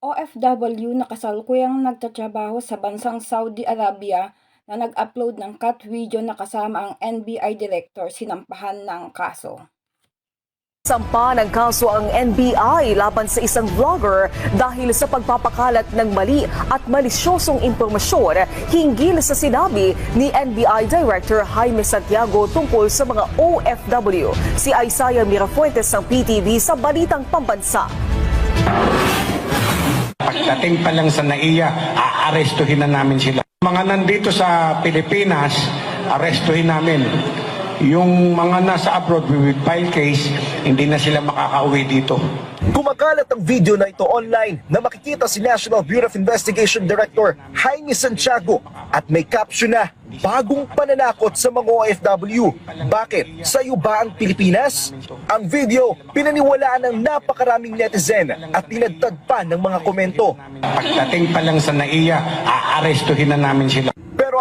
OFW na kasalukuyang nagtatrabaho sa bansang Saudi Arabia na nag-upload ng cut video na kasama ang NBI director sinampahan ng kaso. Sampa ng kaso ang NBI laban sa isang vlogger dahil sa pagpapakalat ng mali at malisyosong impormasyon hinggil sa sinabi ni NBI Director Jaime Santiago tungkol sa mga OFW. Si Isaiah Mirafuentes ng PTV sa Balitang Pambansa. Pagdating pa lang sa NAIA, aarestuhin na namin sila. Mga nandito sa Pilipinas, arestuhin namin. Yung mga nasa abroad, we will file case, hindi na sila makakauwi dito. Kumakalat ang video na ito online na makikita si National Bureau of Investigation Director Jaime Santiago at may caption na Bagong pananakot sa mga OFW. Bakit? Sa iyo ba ang Pilipinas? Ang video, pinaniwalaan ng napakaraming netizen at tinagtad pa ng mga komento. Pagdating pa lang sa NAIA, aarestuhin na namin sila.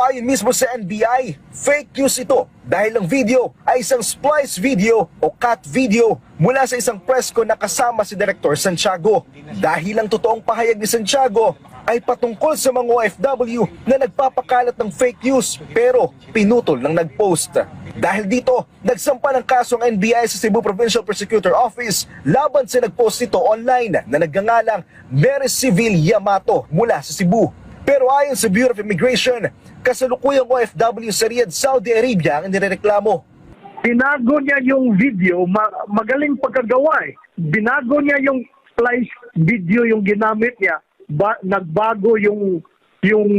Ayon mismo sa NBI, fake news ito dahil ang video ay isang splice video o cut video mula sa isang presko na kasama si Director Santiago. Dahil ang totoong pahayag ni Santiago ay patungkol sa mga OFW na nagpapakalat ng fake news pero pinutol ng nagpost. Dahil dito, nagsampa ng kaso ang NBI sa Cebu Provincial Prosecutor Office laban sa nagpost nito online na nagngangalang Mary Civil Yamato mula sa Cebu. Pero ayon sa Bureau of Immigration, kasalukuyang OFW sa Riyadh, Saudi Arabia ang nirereklamo. Binago niya yung video, ma- magaling pagkagawa eh. Binago niya yung splice video yung ginamit niya, ba- nagbago yung yung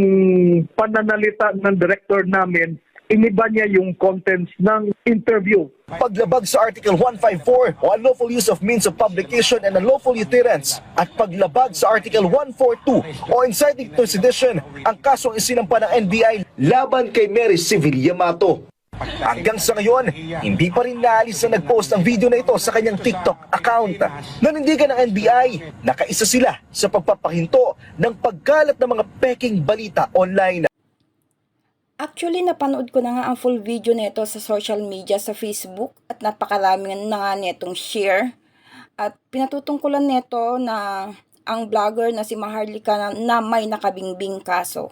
pananalita ng director namin, iniba niya yung contents ng interview. Paglabag sa Article 154 o unlawful use of means of publication and unlawful utterance at paglabag sa Article 142 o inciting to sedition ang kasong isinampa ng NBI laban kay Mary Civil Yamato. Hanggang sa ngayon, hindi pa rin naalis na nag-post ang video na ito sa kanyang TikTok account. Nanindigan ng NBI, nakaisa sila sa pagpapahinto ng pagkalat ng mga peking balita online. Actually, napanood ko na nga ang full video nito sa social media sa Facebook at napakarami na nga netong share. At pinatutungkulan nito na ang vlogger na si Maharlika na, na may nakabingbing kaso.